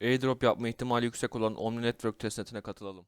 airdrop yapma ihtimali yüksek olan Omni Network testnetine katılalım.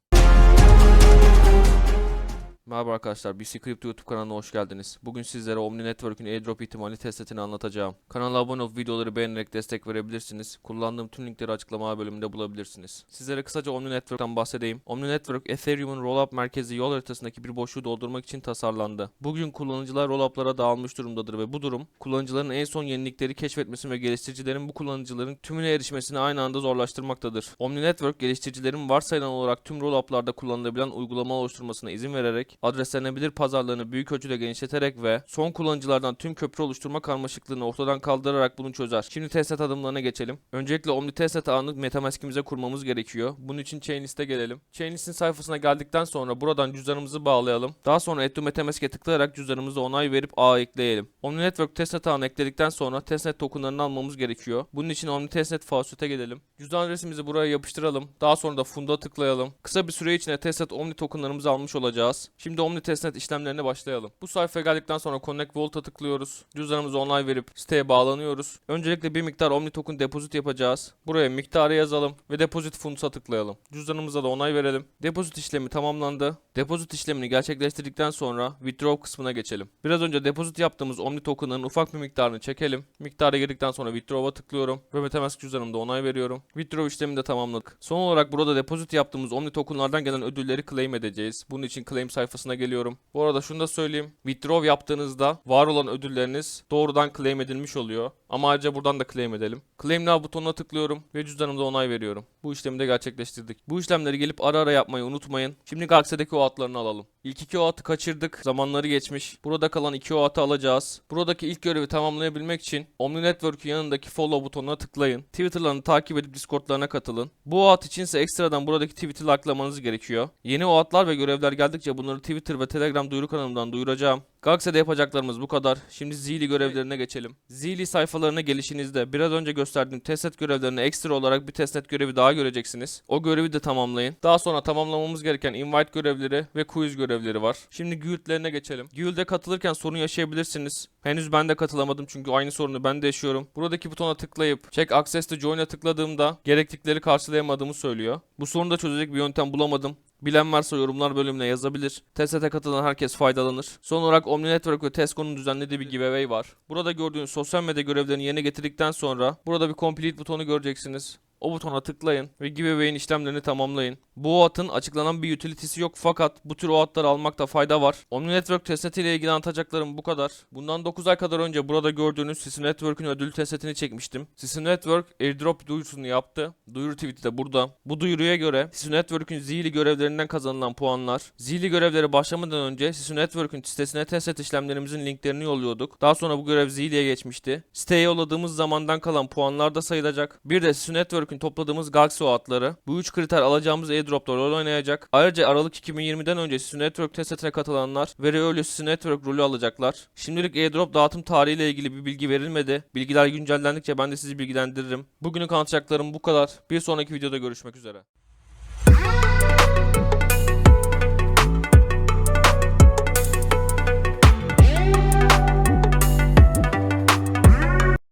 Merhaba arkadaşlar, BC Crypto YouTube kanalına hoş geldiniz. Bugün sizlere Omni Network'ün airdrop ihtimali testnetini anlatacağım. Kanala abone olup videoları beğenerek destek verebilirsiniz. Kullandığım tüm linkleri açıklama bölümünde bulabilirsiniz. Sizlere kısaca Omni Network'tan bahsedeyim. Omni Network, Ethereum'un rollup merkezi yol haritasındaki bir boşluğu doldurmak için tasarlandı. Bugün kullanıcılar rollup'lara dağılmış durumdadır ve bu durum kullanıcıların en son yenilikleri keşfetmesini ve geliştiricilerin bu kullanıcıların tümüne erişmesini aynı anda zorlaştırmaktadır. Omni Network geliştiricilerin varsayılan olarak tüm rollup'larda kullanılabilen uygulama oluşturmasına izin vererek adreslenebilir pazarlarını büyük ölçüde genişleterek ve son kullanıcılardan tüm köprü oluşturma karmaşıklığını ortadan kaldırarak bunu çözer. Şimdi testnet adımlarına geçelim. Öncelikle Omni testnet ağını Metamask'imize kurmamız gerekiyor. Bunun için Chainlist'e gelelim. Chainlist'in sayfasına geldikten sonra buradan cüzdanımızı bağlayalım. Daha sonra Add to Metamask'e tıklayarak cüzdanımıza onay verip ağa ekleyelim. Omni Network testnet ağını ekledikten sonra testnet tokenlarını almamız gerekiyor. Bunun için Omni testnet faucet'e gelelim. Cüzdan adresimizi buraya yapıştıralım. Daha sonra da funda tıklayalım. Kısa bir süre içinde testnet Omni tokenlarımızı almış olacağız. Şimdi Omni testnet işlemlerine başlayalım. Bu sayfaya geldikten sonra Connect Vault'a tıklıyoruz. Cüzdanımıza onay verip siteye bağlanıyoruz. Öncelikle bir miktar Omni token depozit yapacağız. Buraya miktarı yazalım ve deposit funds'a tıklayalım. Cüzdanımıza da onay verelim. Depozit işlemi tamamlandı. Depozit işlemini gerçekleştirdikten sonra withdraw kısmına geçelim. Biraz önce depozit yaptığımız Omni token'ın ufak bir miktarını çekelim. Miktara girdikten sonra withdraw'a tıklıyorum ve Metamask cüzdanımda onay veriyorum. Withdraw işlemini de tamamladık. Son olarak burada depozit yaptığımız Omni token'lardan gelen ödülleri claim edeceğiz. Bunun için claim sayfasına geliyorum. Bu arada şunu da söyleyeyim. Withdraw yaptığınızda var olan ödülleriniz doğrudan claim edilmiş oluyor. Ama ayrıca buradan da claim edelim. Claim Now butonuna tıklıyorum ve cüzdanımda onay veriyorum. Bu işlemi de gerçekleştirdik. Bu işlemleri gelip ara ara yapmayı unutmayın. Şimdi Galaxy'deki o atlarını alalım. İlk iki o atı kaçırdık. Zamanları geçmiş. Burada kalan iki o atı alacağız. Buradaki ilk görevi tamamlayabilmek için Omni Network'ün yanındaki follow butonuna tıklayın. Twitter'larını takip edip Discord'larına katılın. Bu o at içinse ekstradan buradaki tweet'i likelamanız gerekiyor. Yeni o atlar ve görevler geldikçe bunları Twitter ve Telegram duyuru kanalımdan duyuracağım. Galaxy'de yapacaklarımız bu kadar. Şimdi Zili görevlerine geçelim. Zili sayfalarına gelişinizde biraz önce gösterdiğim testnet görevlerine ekstra olarak bir testnet görevi daha göreceksiniz. O görevi de tamamlayın. Daha sonra tamamlamamız gereken invite görevleri ve quiz görevleri var. Şimdi guildlerine geçelim. Guild'e katılırken sorun yaşayabilirsiniz. Henüz ben de katılamadım çünkü aynı sorunu ben de yaşıyorum. Buradaki butona tıklayıp check access to join'a tıkladığımda gerektikleri karşılayamadığımı söylüyor. Bu sorunu da çözecek bir yöntem bulamadım. Bilen varsa yorumlar bölümüne yazabilir. Testete katılan herkes faydalanır. Son olarak Omni Network ve Tesco'nun düzenlediği bir giveaway var. Burada gördüğünüz sosyal medya görevlerini yerine getirdikten sonra burada bir complete butonu göreceksiniz. O butona tıklayın ve giveaway'in işlemlerini tamamlayın. Bu atın açıklanan bir utility'si yok fakat bu tür o atları almakta fayda var. Omni Network testneti ile ilgili anlatacaklarım bu kadar. Bundan 9 ay kadar önce burada gördüğünüz Sisi Network'ün ödül testnetini çekmiştim. Sisi Network airdrop duyurusunu yaptı. Duyuru tweet'i de burada. Bu duyuruya göre Sisi Network'ün Zili görevlerinden kazanılan puanlar. Zili görevleri başlamadan önce Sisi Network'ün sitesine testnet işlemlerimizin linklerini yolluyorduk. Daha sonra bu görev Zili'ye geçmişti. Siteye yolladığımız zamandan kalan puanlar da sayılacak. Bir de Sisi Network'ün topladığımız Galaxy atları. Bu üç kriter alacağımız airdrop'ta rol oynayacak. Ayrıca Aralık 2020'den önce Sisi Network testnetine katılanlar Very Early Sisi Network rolü alacaklar. Şimdilik airdrop dağıtım tarihiyle ilgili bir bilgi verilmedi. Bilgiler güncellendikçe ben de sizi bilgilendiririm. Bugünün anlatacaklarım bu kadar. Bir sonraki videoda görüşmek üzere.